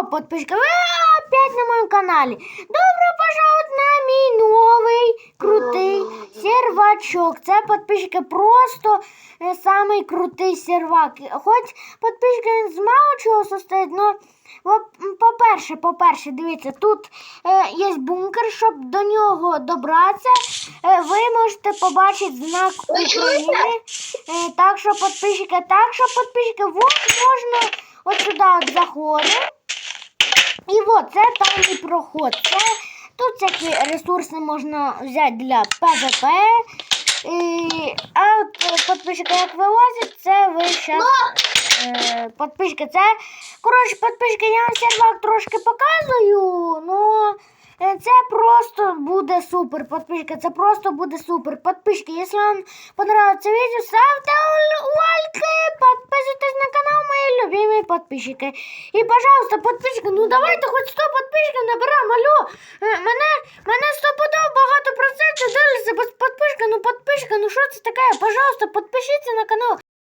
Здорово, подписчики! Вы опять на моем канале. Добро пожаловать на мій новий крутий сервачок. Це подписчики просто е, самий крутий сервак. Хоч подписчики з мало чого состоїть, но по-перше, по-перше, дивіться, тут е, є бункер, щоб до нього добратися. Е, ви можете побачити знак? України. Е, так що подписчики, так що подписчики, вот можна от сюди от заходимо. І от це тайний проход. Це, тут всякі ресурси можна взяти для ПВП. І, а от е, подписчики, як вилазять, це ви зараз. Е, подписчики, це. Коротше, подписчики, я вам сервак трошки показую, но е, це просто буде супер. Подписчики, це просто буде супер. Подписчики, якщо вам понравится видео, ставте л- подписчики. И, пожалуйста, подписчики, ну давайте хоч 100 подписчиків наберемо, алло. Мене, мене 100 подов багато процентів дивляться без подписки, ну подписчика, ну що це таке? Пожалуйста, підпишіться на канал.